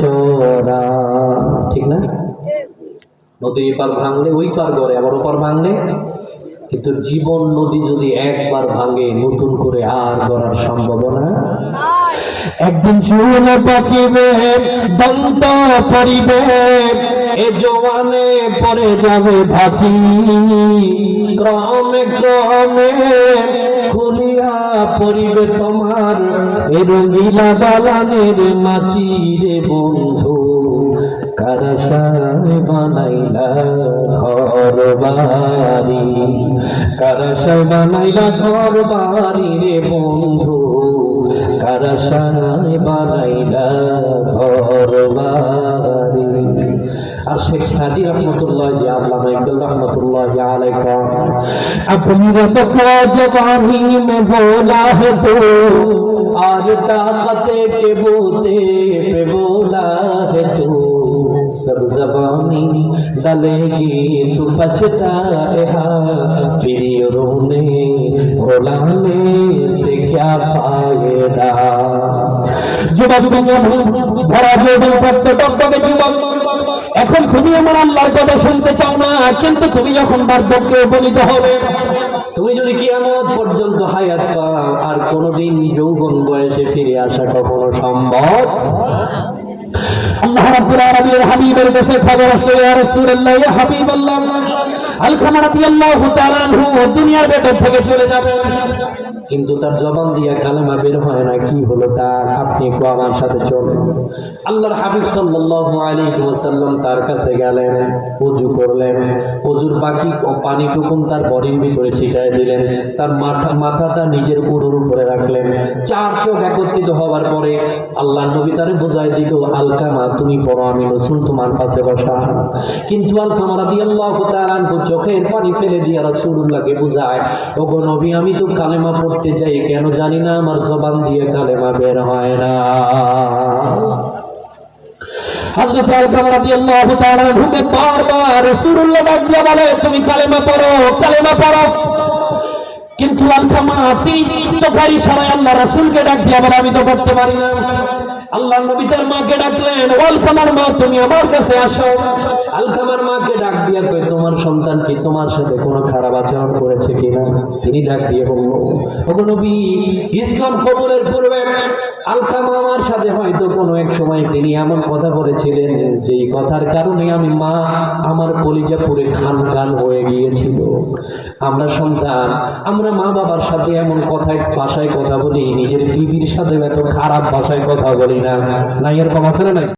চোরা ঠিক না? নদীর এপার ভাঙলে ওই পার আবার ওপার ভাঙলে? কিন্তু জীবন নদী যদি একবার ভাঙে, নতুন করে আর গড়ার সম্ভাবনা? একদিন চুল পাকিবে দন্ত পরিবে এ জোয়ানে পরে যাবে ভাতি ক্রমে ক্রমে খুলিয়া পরিবে তোমার। এ রঙিলা দালানের মাটি রে বন্ধু কারসায় বানাইলা ঘর বাড়ি? কারসায় বানাইলা ঘর বাড়ি রে বন্ধু কারসায় বানাইলা ঘর বাড়ি? আর শেখ সাদি রহমতুল্লাহ আল্লাহ ইকবাল রহমতুল্লাহ الله عليك اپنی رب کا جوانی میں بولا ہے تو اور طاقت کے بوتے پہ بولا ہے تو سب زبانی ڈلے گی تو پچھتائے پھر رونے بھولانے سے کیا فائدہ যুবক যুবক ভরা যুবক ভক্ত ভক্ত যুবক এখন তুমি আমার আল্লাহর কথা শুনতে চাও না কিন্তু তুমি যখন বার্ধক্যে উপনীত হবে। তুমি যদি কিয়ামত পর্যন্ত হায়াত পাও আর কোনোদিন যৌবন বয়সে ফিরে আসা কখনো সম্ভব? আল্লাহ কিন্তু তার জবান দিয়ে কালেমা বের হয় না, কি হলো তার? আপনি একটু আমার সাথে চলেন। আল্লাহর হাবিব সাল্লাল্লাহু তার কাছে গেলেন ওযু করলেন। ওযুর বাকি পানিটুকুন তার বডির ভিতরে ছিটায় দিলেন। তার মাথা, মাথাটা নিজের কুড়োর উপরে রাখলেন। চার চোখ একত্রিত হওয়ার পরে আল্লাহ নবী তারে বোঝাই দিল, আলকামা, তুমি পড়ো আমি রসুল তোমার পাশে বসা। কিন্তু আলকামা রাদিয়াল্লাহু তাআলা আনহু চোখের পানি ফেলে দিয়ে ওগো নবী, আমি তো কালেমা পড়তে যাই, কেন জানি না আমার জবান দিয়ে কালেমা বের হয় না। তিনি চোখের ইশারায় আল্লাহ রাসূলকে ডাক দিয়ে বলে, আমি তো করতে পারি না। আল্লাহ নবী তার মাকে ডাকলেন আলকামার মা তুমি আমার কাছে আসো। আলকামার মাকে দিয়ে কই তোমার সন্তান কি তোমার সাথে কোনো খারাপ আচরণ করেছে কিনা? তিনি ডাক দিয়ে বলল, ওগো নবী, ইসলাম কবুলের পূর্বে আলকামা আমার সাথে হয়তো কোনো এক সময় তিনি এমন কথা বলেছিলেন, যেই কথার কারণে আমি মা আমার কলিজা পুরে খান খান হয়ে গিয়েছিল। আমরা সন্তান, আমরা মা বাবার সাথে এমন কথায়, ভাষায় কথা বলি, নিজের বিবির সাথে এত খারাপ ভাষায় কথা বলি না। না এরকম আছে না নাই?